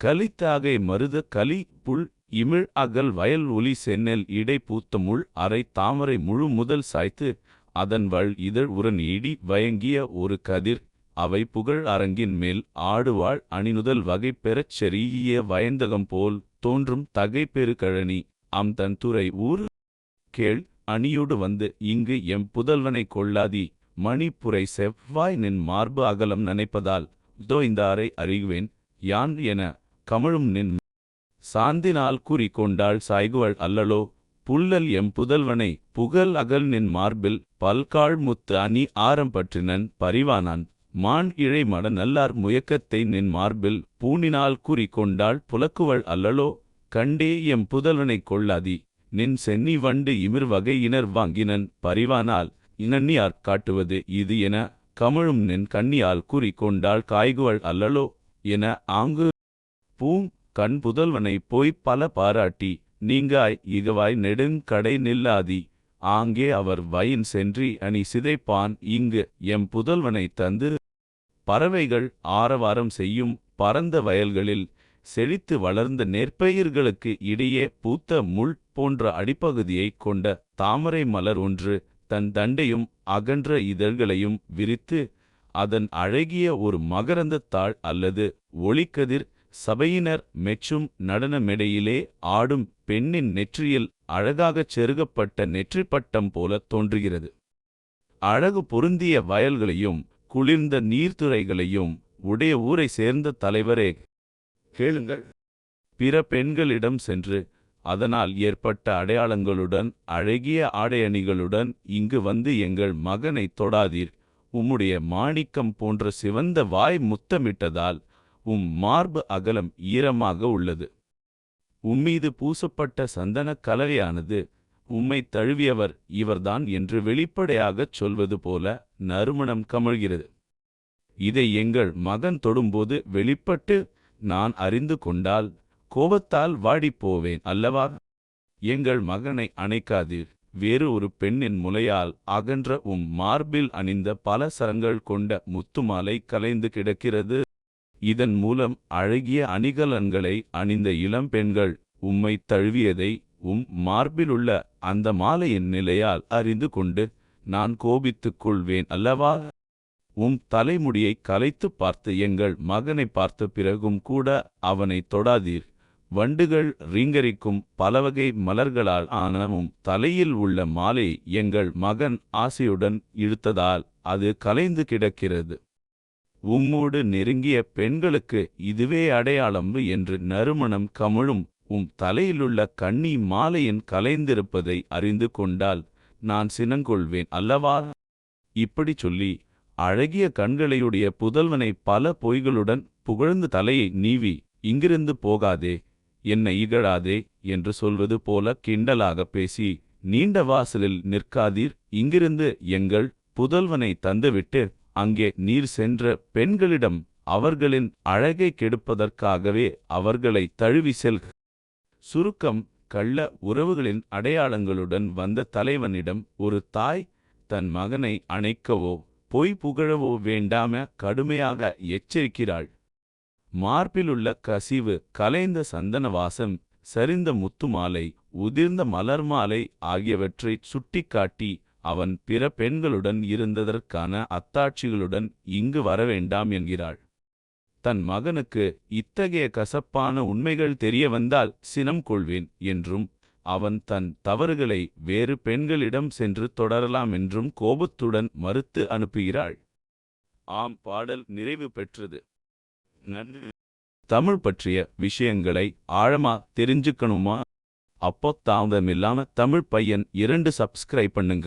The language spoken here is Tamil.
கலித்தாகை மருத கலி புல் இமிழ் அகல் வயல் ஒலி சென்னல் இடை பூத்த முள் அரை தாமரை முழு முதல் சாய்த்து அதன் வள் இதழ் உரன் இடி வயங்கிய ஒரு கதிர் அவை புகழ் அரங்கின் மேல் ஆடுவாள் அணிநுதல் வகை பெறச் செறிய வயந்தகம் போல் தோன்றும் தகை பெருகழனி அம் தன் துறை ஊர் கேள் அணியோடு வந்து இங்கு எம் புதல்வனை கொள்ளாதி மணிப்புரை செவ்வாய் நின் மார்பு அகலம் நனைப்பதால் தோய்ந்தாரை அறிகுவேன் யான் என கமழும் நின் சாந்தினால் கூறி கொண்டாள் சாய்குவள் அல்லலோ புல்லல் எம் புதல்வனை புகழ் அகல் நின் மார்பில் பல்காள் முத்து அணி ஆரம் பற்றினன் பரிவானான். மான் இழை மட நல்லார் முயக்கத்தை நின் மார்பில் பூணினால் கூறி கொண்டாள் புலக்குவள் அல்லலோ கண்டே எம் புதல்வனைக் கொள்ளாதி. நின் சென்னி வண்டு இமிர் வகையினர் வாங்கினன் பரிவானால் இனன்னியார் காட்டுவது இது என கமழும் நின் கண்ணியால் கூறி கொண்டாள் காய்குவள் அல்லலோ என ஆங்கு பூங் கண் புதல்வனை போய்ப் பல பாராட்டி நீங்காய் இகவாய் நெடுங்கடை நில்லாதி. ஆங்கே அவர் வயின் சென்றி அணி சிதைப்பான். இங்கு எம் புதல்வனை தந்து பறவைகள் ஆரவாரம் செய்யும் பரந்த வயல்களில் செழித்து வளர்ந்த நெற்பயிர்களுக்கு இடையே பூத்த முள் போன்ற அடிப்பகுதியைக் கொண்ட தாமரை மலர் ஒன்று தன் தண்டையும் அகன்ற இதழ்களையும் விரித்து அதன் அழகிய ஒரு மகரந்தத் தாள் அல்லது ஒளிக்கதிர் சபையினர் மெச்சும் நடன மேடையிலே ஆடும் பெண்ணின் நெற்றியில் அழகாகச் செருகப்பட்ட நெற்றிப்பட்டம் போல தோன்றுகிறது. அழகு பொருந்திய வயல்களையும் குளிர்ந்த நீர்த்துறைகளையும் உடைய ஊரை சேர்ந்த தலைவரே கேளுங்கள். பிற பெண்களிடம் சென்று அதனால் ஏற்பட்ட அடையாளங்களுடன் அழகிய ஆடையணிகளுடன் இங்கு வந்து எங்கள் மகனைத் தொடாதீர். உம்முடைய மாணிக்கம் போன்ற சிவந்த வாய் முத்தமிட்டதால் உம் மார்பு அகலம் ஈரமாக உள்ளது. உம்மீது பூசப்பட்ட சந்தனக் கலவையானது உம்மை தழுவியவர் இவர்தான் என்று வெளிப்படையாகச் சொல்வது போல நறுமணம் கமழ்கிறது. இதை எங்கள் மகன் தொடும்போது வெளிப்பட்டு நான் அறிந்து கொண்டால் கோபத்தால் வாடிப் போவேன் அல்லவா? எங்கள் மகனை அணைக்காதீர். வேறு ஒரு பெண்ணின் முலையால் அகன்ற உம் மார்பில் அணிந்த பல சரங்கள் கொண்ட முத்துமாலை கலைந்து கிடக்கிறது. இதன் மூலம் அழகிய அணிகலன்களை அணிந்த இளம் பெண்கள் உம்மை தழுவியதை உம் மார்பிலுள்ள அந்த மாலையின் நிலையால் அறிந்து கொண்டு நான் கோபித்துக் கொள்வேன் அல்லவா? உம் தலைமுடியை கலைத்துப் பார்த்து எங்கள் மகனை பார்த்த பிறகும் கூட அவனை தொடாதீர். வண்டுகள் ரீங்கரிக்கும் பலவகை மலர்களால் ஆனவும் தலையில் உள்ள மாலை எங்கள் மகன் ஆசையுடன் இழுத்ததால் அது கலைந்து கிடக்கிறது. உம்மோடு நெருங்கிய பெண்களுக்கு இதுவே அடையாளம் என்று நறுமணம் கமழும் உம் தலையிலுள்ள கண்ணி மாலையின் கலைந்திருப்பதை அறிந்து கொண்டால் நான் சினங்கொள்வேன் அல்லவா? இப்படிச் சொல்லி அழகிய கண்களையுடைய புதல்வனை பல பொய்களுடன் புகழ்ந்து தலையை நீவி இங்கிருந்து போகாதே என்னை இகழாதே என்று சொல்வது போல கிண்டலாகப் பேசி நீண்ட வாசலில் நிற்காதீர் இங்கிருந்து எங்கள் புதல்வனை தந்துவிட்டு அங்கே நீர் சென்ற பெண்களிடம் அவர்களின் அழகை கெடுப்பதற்காகவே அவர்களை தழுவி செல்க சுருக்கம் கள்ள உறவுகளின் அடையாளங்களுடன் வந்த தலைவனிடம் ஒரு தாய் தன் மகனை அணைக்கவோ பொய் புகழவோ வேண்டாம கடுமையாக எச்சரிக்கிறாள். மார்பிலுள்ள கசிவு கலைந்த சந்தன வாசம் சரிந்த முத்துமாலை உதிர்ந்த மலர் மாலை ஆகியவற்றைச் சுட்டிக்காட்டி அவன் பிற பெண்களுடன் இருந்ததற்கான அத்தாட்சிகளுடன் இங்கு வரவேண்டாம் என்கிறாள். தன் மகனுக்கு இத்தகைய கசப்பான உண்மைகள் தெரிய வந்தால் சினம் கொள்வேன் என்றும் அவன் தன் தவறுகளை வேறு பெண்களிடம் சென்று தொடரலாம் என்றும் கோபத்துடன் மறுத்து அனுப்புகிறாள். ஆம் பாடல் நிறைவு பெற்றது. நன்றி. தமிழ் பற்றிய விஷயங்களை ஆழமா தெரிஞ்சுக்கணுமா? அப்போ தாமதமில்லாம தமிழ் பையன் இரண்டு சப்ஸ்கிரைப் பண்ணுங்க.